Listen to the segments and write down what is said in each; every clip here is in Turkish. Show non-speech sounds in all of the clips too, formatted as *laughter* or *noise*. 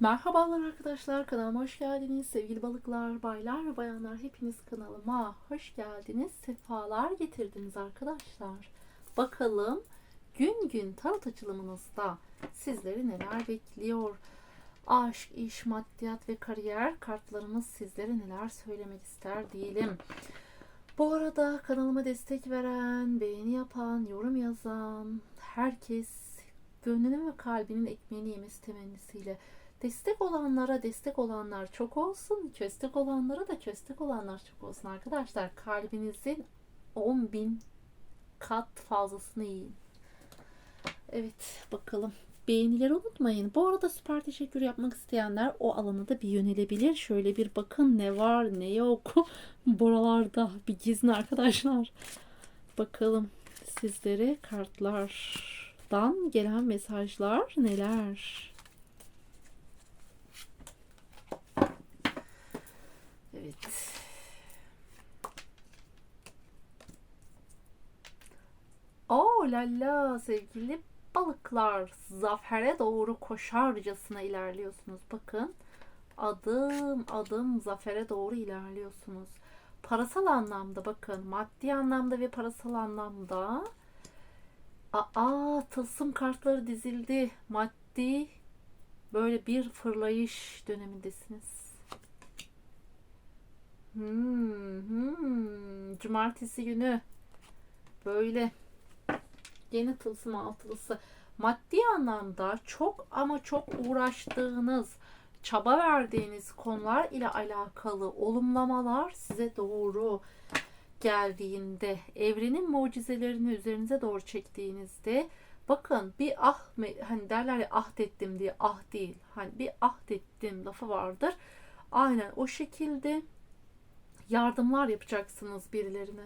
Merhabalar arkadaşlar kanalıma hoş geldiniz. Sevgili balıklar baylar ve bayanlar hepiniz kanalıma hoş geldiniz. Sefalar getirdiniz arkadaşlar. Bakalım gün gün tarot açılımınızda sizleri neler bekliyor? Aşk iş maddiyat ve kariyer kartlarımız sizlere neler söylemek ister diyelim. Bu arada kanalıma destek veren beğeni yapan yorum yazan herkes gönlünün ve kalbinin ekmeğini yemesi temennisiyle Destek olanlara destek olanlar çok olsun. Köstek olanlara da köstek olanlar çok olsun arkadaşlar. Kalbinizin 10 bin kat fazlasını yiyin. Evet bakalım. Beğenileri unutmayın. Bu arada süper teşekkür yapmak isteyenler o alana da bir yönelebilir. Şöyle bir bakın ne var ne yok. *laughs* Buralarda bir gizli arkadaşlar. Bakalım sizlere kartlardan gelen mesajlar neler? Evet. Oo lalla sevgili balıklar zafere doğru koşarcasına ilerliyorsunuz. Bakın adım adım zafere doğru ilerliyorsunuz. Parasal anlamda bakın maddi anlamda ve parasal anlamda Aa tılsım kartları dizildi. Maddi böyle bir fırlayış dönemindesiniz. Hmm, hmm. Cumartesi günü. Böyle. Yeni tılsım altılısı. Maddi anlamda çok ama çok uğraştığınız çaba verdiğiniz konular ile alakalı olumlamalar size doğru geldiğinde evrenin mucizelerini üzerinize doğru çektiğinizde bakın bir ah hani derler ya ahdettim diye ah değil. Hani bir ahdettim lafı vardır. Aynen o şekilde yardımlar yapacaksınız birilerine.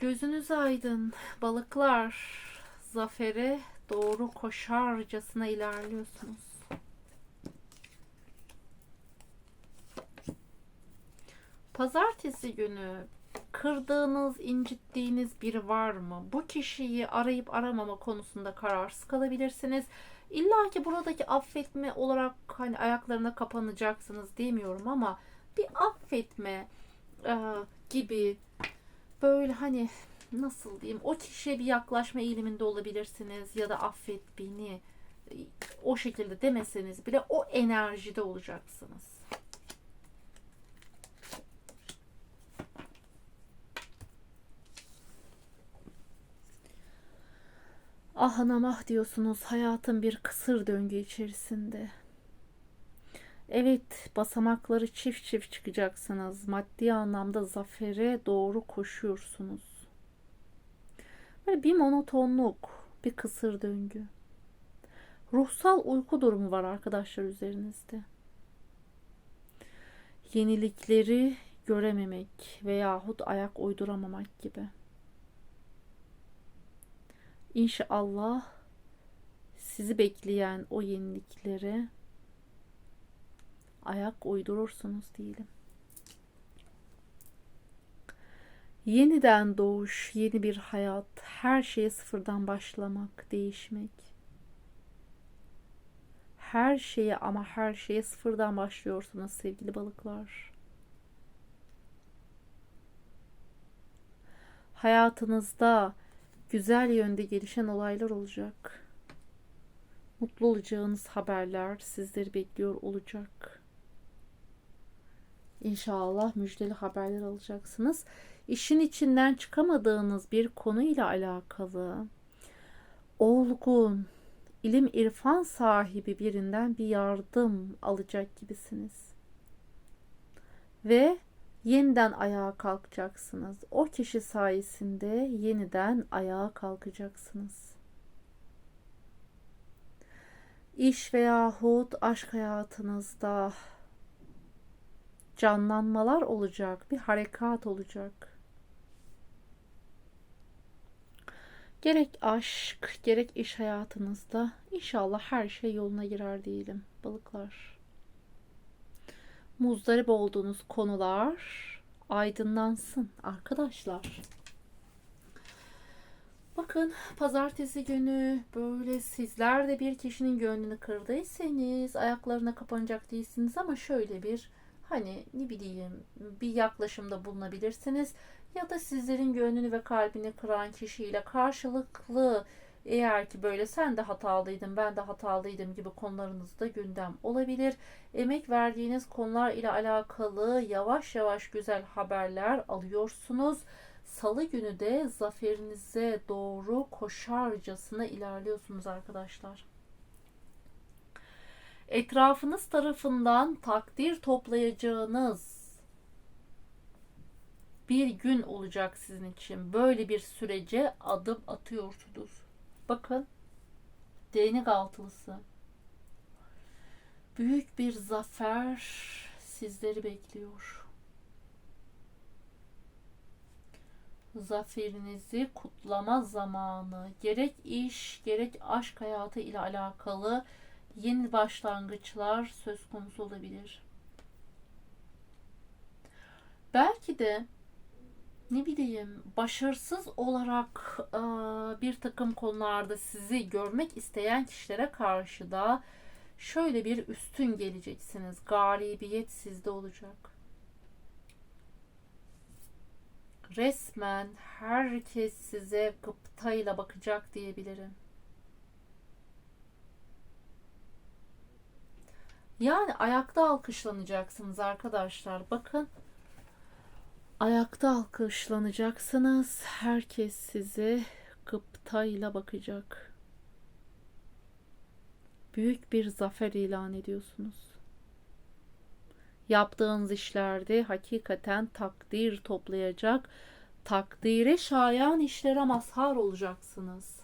Gözünüz aydın balıklar zafere doğru koşarcasına ilerliyorsunuz. Pazartesi günü kırdığınız, incittiğiniz biri var mı? Bu kişiyi arayıp aramama konusunda kararsız kalabilirsiniz. İlla ki buradaki affetme olarak hani ayaklarına kapanacaksınız demiyorum ama bir affetme e, gibi böyle hani nasıl diyeyim o kişiye bir yaklaşma eğiliminde olabilirsiniz ya da affet beni o şekilde demeseniz bile o enerjide olacaksınız. Ah anam ah diyorsunuz hayatın bir kısır döngü içerisinde. Evet basamakları çift çift çıkacaksınız. Maddi anlamda zafere doğru koşuyorsunuz. Böyle bir monotonluk, bir kısır döngü. Ruhsal uyku durumu var arkadaşlar üzerinizde. Yenilikleri görememek veyahut ayak uyduramamak gibi. İnşallah sizi bekleyen o yeniliklere ayak uydurursunuz diyelim. Yeniden doğuş, yeni bir hayat, her şeye sıfırdan başlamak, değişmek. Her şeye ama her şeye sıfırdan başlıyorsunuz sevgili balıklar. Hayatınızda güzel yönde gelişen olaylar olacak. Mutlu olacağınız haberler sizleri bekliyor olacak. İnşallah müjdeli haberler alacaksınız. İşin içinden çıkamadığınız bir konu ile alakalı olgun, ilim irfan sahibi birinden bir yardım alacak gibisiniz. Ve yeniden ayağa kalkacaksınız. O kişi sayesinde yeniden ayağa kalkacaksınız. İş veyahut aşk hayatınızda canlanmalar olacak, bir harekat olacak. Gerek aşk, gerek iş hayatınızda inşallah her şey yoluna girer diyelim balıklar muzdarip olduğunuz konular aydınlansın arkadaşlar. Bakın pazartesi günü böyle sizler de bir kişinin gönlünü kırdıysanız ayaklarına kapanacak değilsiniz ama şöyle bir hani ne bileyim bir yaklaşımda bulunabilirsiniz ya da sizlerin gönlünü ve kalbini kıran kişiyle karşılıklı eğer ki böyle sen de hatalıydın ben de hatalıydım gibi konularınızda gündem olabilir. Emek verdiğiniz konular ile alakalı yavaş yavaş güzel haberler alıyorsunuz. Salı günü de zaferinize doğru koşarcasına ilerliyorsunuz arkadaşlar. Etrafınız tarafından takdir toplayacağınız bir gün olacak sizin için. Böyle bir sürece adım atıyorsunuz. Bakın değnek altılısı. Büyük bir zafer sizleri bekliyor. zaferinizi kutlama zamanı. Gerek iş, gerek aşk hayatı ile alakalı yeni başlangıçlar söz konusu olabilir. Belki de ne bileyim başarısız olarak e, bir takım konularda sizi görmek isteyen kişilere karşı da şöyle bir üstün geleceksiniz. Galibiyet sizde olacak. resmen herkes size gıptayla bakacak diyebilirim. Yani ayakta alkışlanacaksınız arkadaşlar. Bakın ayakta alkışlanacaksınız. Herkes size gıptayla bakacak. Büyük bir zafer ilan ediyorsunuz. Yaptığınız işlerde hakikaten takdir toplayacak, takdire şayan işlere mazhar olacaksınız.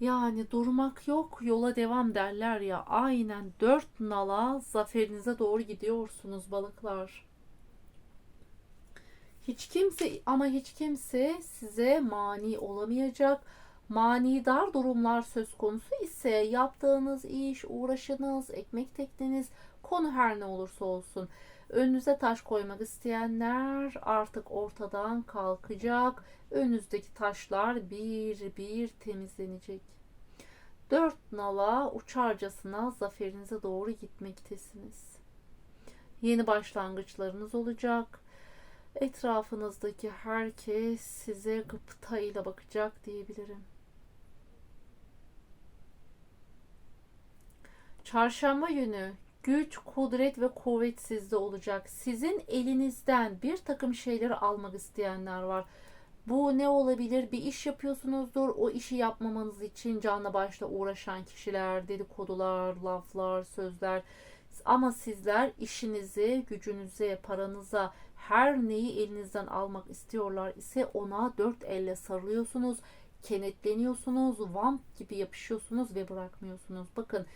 Yani durmak yok, yola devam derler ya. Aynen dört nala zaferinize doğru gidiyorsunuz balıklar. Hiç kimse ama hiç kimse size mani olamayacak. Manidar durumlar söz konusu ise yaptığınız iş, uğraşınız, ekmek tekneniz Konu her ne olursa olsun. Önünüze taş koymak isteyenler artık ortadan kalkacak. Önünüzdeki taşlar bir bir temizlenecek. Dört nala uçarcasına zaferinize doğru gitmektesiniz. Yeni başlangıçlarınız olacak. Etrafınızdaki herkes size gıptayla bakacak diyebilirim. Çarşamba günü güç, kudret ve kuvvet sizde olacak. Sizin elinizden bir takım şeyleri almak isteyenler var. Bu ne olabilir? Bir iş yapıyorsunuzdur. O işi yapmamanız için canla başla uğraşan kişiler, dedikodular, laflar, sözler. Ama sizler işinize, gücünüze, paranıza, her neyi elinizden almak istiyorlar ise ona dört elle sarılıyorsunuz, kenetleniyorsunuz, vamp gibi yapışıyorsunuz ve bırakmıyorsunuz. Bakın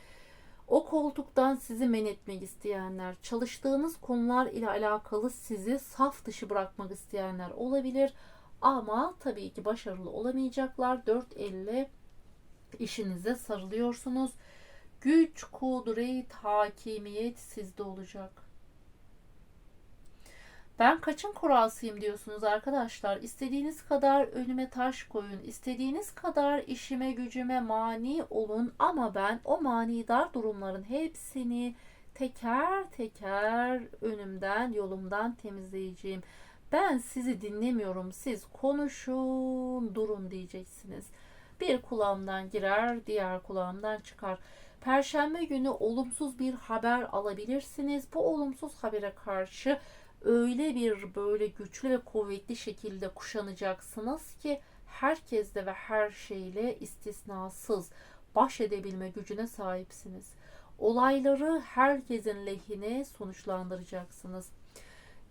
o koltuktan sizi men etmek isteyenler, çalıştığınız konular ile alakalı sizi saf dışı bırakmak isteyenler olabilir. Ama tabii ki başarılı olamayacaklar. Dört elle işinize sarılıyorsunuz. Güç, kudret, hakimiyet sizde olacak. Ben kaçın kurasıyım diyorsunuz arkadaşlar. İstediğiniz kadar önüme taş koyun. istediğiniz kadar işime gücüme mani olun. Ama ben o manidar durumların hepsini teker teker önümden yolumdan temizleyeceğim. Ben sizi dinlemiyorum. Siz konuşun, durun diyeceksiniz. Bir kulağımdan girer, diğer kulağımdan çıkar. Perşembe günü olumsuz bir haber alabilirsiniz. Bu olumsuz habere karşı öyle bir böyle güçlü ve kuvvetli şekilde kuşanacaksınız ki herkesle ve her şeyle istisnasız baş edebilme gücüne sahipsiniz. Olayları herkesin lehine sonuçlandıracaksınız.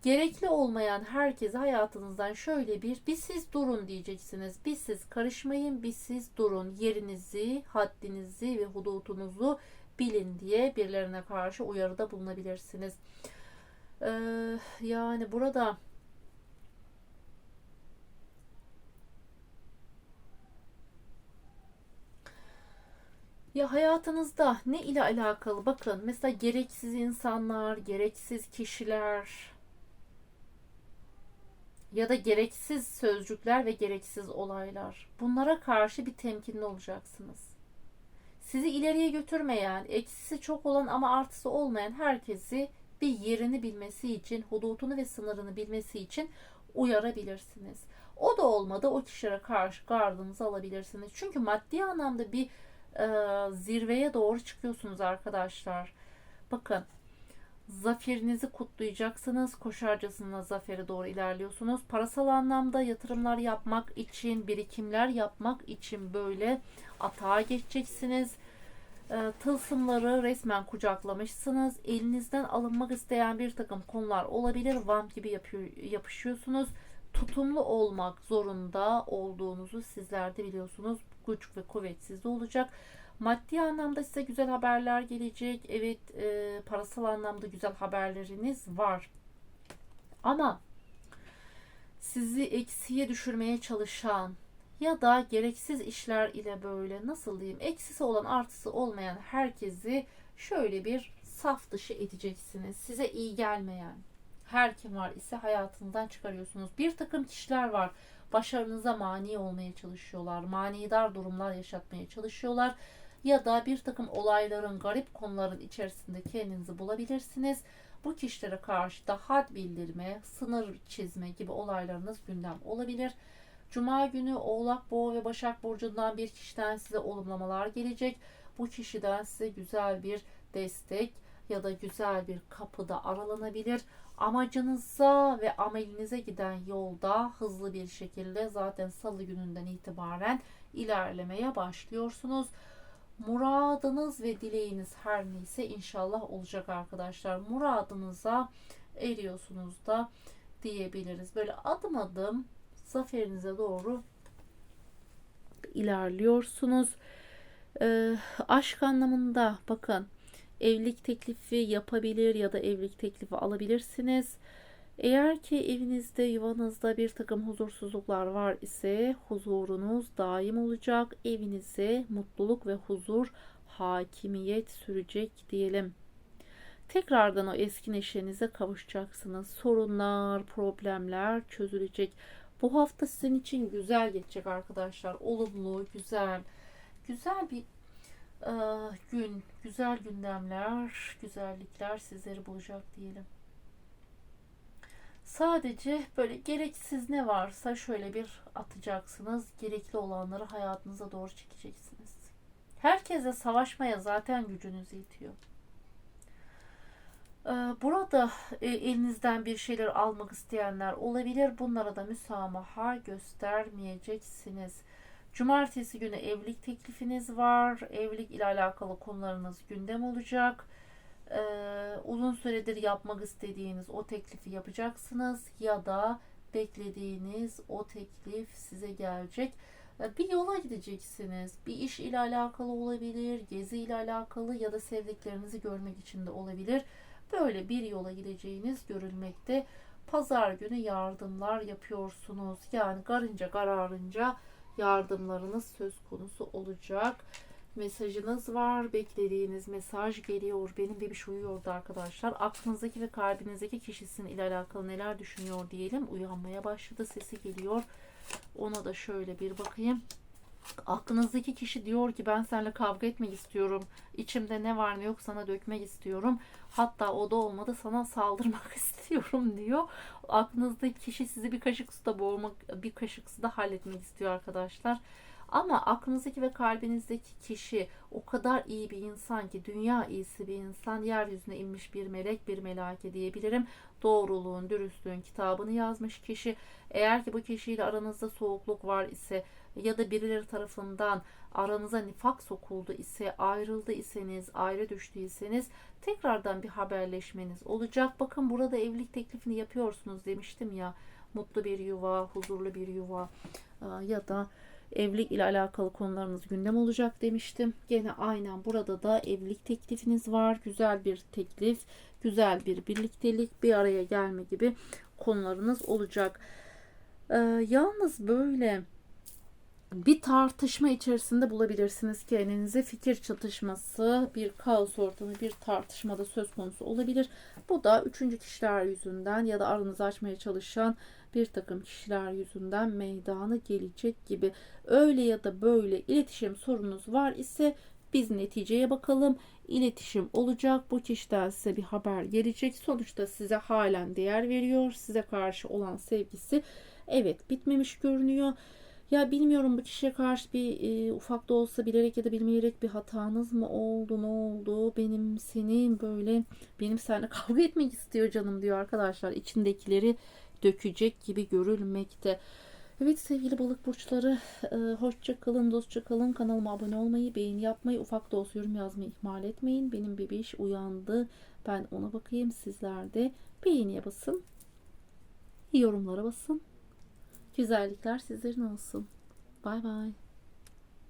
Gerekli olmayan herkese hayatınızdan şöyle bir bir siz durun diyeceksiniz. Bir siz karışmayın, bir siz durun. Yerinizi, haddinizi ve hudutunuzu bilin diye birilerine karşı uyarıda bulunabilirsiniz. Ee, yani burada Ya hayatınızda ne ile alakalı bakın mesela gereksiz insanlar, gereksiz kişiler ya da gereksiz sözcükler ve gereksiz olaylar. Bunlara karşı bir temkinli olacaksınız. Sizi ileriye götürmeyen, eksisi çok olan ama artısı olmayan herkesi bir yerini bilmesi için, hudutunu ve sınırını bilmesi için uyarabilirsiniz. O da olmadı o kişilere karşı gardınızı alabilirsiniz. Çünkü maddi anlamda bir e, zirveye doğru çıkıyorsunuz arkadaşlar. Bakın zaferinizi kutlayacaksınız. Koşarcasına zafere doğru ilerliyorsunuz. Parasal anlamda yatırımlar yapmak için, birikimler yapmak için böyle atağa geçeceksiniz. E, tılsımları resmen kucaklamışsınız. Elinizden alınmak isteyen bir takım konular olabilir. Vamp gibi yapıyor, yapışıyorsunuz. Tutumlu olmak zorunda olduğunuzu sizler de biliyorsunuz. Güç ve kuvvet sizde olacak. Maddi anlamda size güzel haberler gelecek. Evet e, parasal anlamda güzel haberleriniz var. Ama sizi eksiye düşürmeye çalışan ya da gereksiz işler ile böyle nasıl diyeyim eksisi olan artısı olmayan herkesi şöyle bir saf dışı edeceksiniz. Size iyi gelmeyen her kim var ise hayatınızdan çıkarıyorsunuz. Bir takım kişiler var başarınıza mani olmaya çalışıyorlar. Manidar durumlar yaşatmaya çalışıyorlar. Ya da bir takım olayların, garip konuların içerisinde kendinizi bulabilirsiniz. Bu kişilere karşı da had bildirme, sınır çizme gibi olaylarınız gündem olabilir. Cuma günü Oğlak, Boğa ve Başak Burcu'ndan bir kişiden size olumlamalar gelecek. Bu kişiden size güzel bir destek ya da güzel bir kapıda aralanabilir. Amacınıza ve amelinize giden yolda hızlı bir şekilde zaten salı gününden itibaren ilerlemeye başlıyorsunuz. Muradınız ve dileğiniz her neyse inşallah olacak arkadaşlar. Muradınıza eriyorsunuz da diyebiliriz. Böyle adım adım zaferinize doğru ilerliyorsunuz. Ee, aşk anlamında bakın evlilik teklifi yapabilir ya da evlilik teklifi alabilirsiniz. Eğer ki evinizde, yuvanızda bir takım huzursuzluklar var ise huzurunuz daim olacak. Evinize mutluluk ve huzur, hakimiyet sürecek diyelim. Tekrardan o eski neşenize kavuşacaksınız. Sorunlar, problemler çözülecek. Bu hafta sizin için güzel geçecek arkadaşlar. Olumlu, güzel, güzel bir e, gün, güzel gündemler, güzellikler sizleri bulacak diyelim. Sadece böyle gereksiz ne varsa şöyle bir atacaksınız. Gerekli olanları hayatınıza doğru çekeceksiniz. Herkese savaşmaya zaten gücünüz yetiyor. Ee, burada e, elinizden bir şeyler almak isteyenler olabilir. Bunlara da müsamaha göstermeyeceksiniz. Cumartesi günü evlilik teklifiniz var. Evlilik ile alakalı konularınız gündem olacak. Ee, uzun süredir yapmak istediğiniz o teklifi yapacaksınız ya da beklediğiniz o teklif size gelecek. Ee, bir yola gideceksiniz. Bir iş ile alakalı olabilir, gezi ile alakalı ya da sevdiklerinizi görmek için de olabilir. Böyle bir yola gideceğiniz görülmekte. Pazar günü yardımlar yapıyorsunuz. Yani garınca kararınca yardımlarınız söz konusu olacak. Mesajınız var. Beklediğiniz mesaj geliyor. Benim bebiş uyuyordu arkadaşlar. Aklınızdaki ve kalbinizdeki kişisinin ile alakalı neler düşünüyor diyelim. Uyanmaya başladı. Sesi geliyor. Ona da şöyle bir bakayım. Aklınızdaki kişi diyor ki ben seninle kavga etmek istiyorum. İçimde ne var ne yok sana dökmek istiyorum. Hatta o da olmadı sana saldırmak *laughs* istiyorum diyor. Aklınızdaki kişi sizi bir kaşık suda boğmak, bir kaşık suda halletmek istiyor arkadaşlar. Ama aklınızdaki ve kalbinizdeki kişi o kadar iyi bir insan ki dünya iyisi bir insan, yeryüzüne inmiş bir melek, bir melake diyebilirim. Doğruluğun, dürüstlüğün kitabını yazmış kişi. Eğer ki bu kişiyle aranızda soğukluk var ise ya da birileri tarafından aranıza nifak sokuldu ise, ayrıldı iseniz, ayrı düştüyseniz tekrardan bir haberleşmeniz olacak. Bakın burada evlilik teklifini yapıyorsunuz demiştim ya. Mutlu bir yuva, huzurlu bir yuva ya da evlilik ile alakalı konularınız gündem olacak demiştim. Gene aynen burada da evlilik teklifiniz var. Güzel bir teklif, güzel bir birliktelik, bir araya gelme gibi konularınız olacak. Ee, yalnız böyle bir tartışma içerisinde bulabilirsiniz kendinizi. Fikir çatışması, bir kaos ortamı, bir tartışmada söz konusu olabilir. Bu da üçüncü kişiler yüzünden ya da aranızı açmaya çalışan bir takım kişiler yüzünden meydana gelecek gibi. Öyle ya da böyle iletişim sorununuz var ise biz neticeye bakalım. İletişim olacak. Bu kişiden size bir haber gelecek. Sonuçta size halen değer veriyor. Size karşı olan sevgisi evet bitmemiş görünüyor. Ya bilmiyorum bu kişiye karşı bir e, ufak da olsa bilerek ya da bilmeyerek bir hatanız mı oldu ne oldu? Benim senin böyle benim seninle *laughs* kavga etmek istiyor canım diyor arkadaşlar. İçindekileri dökecek gibi görülmekte. Evet sevgili balık burçları e, hoşça kalın dostça kalın. Kanalıma abone olmayı beğeni yapmayı ufak da olsa yorum yazmayı ihmal etmeyin. Benim bebiş uyandı. Ben ona bakayım. Sizler de beğeniye basın yorumlara basın güzellikler sizlerin olsun. Bay bay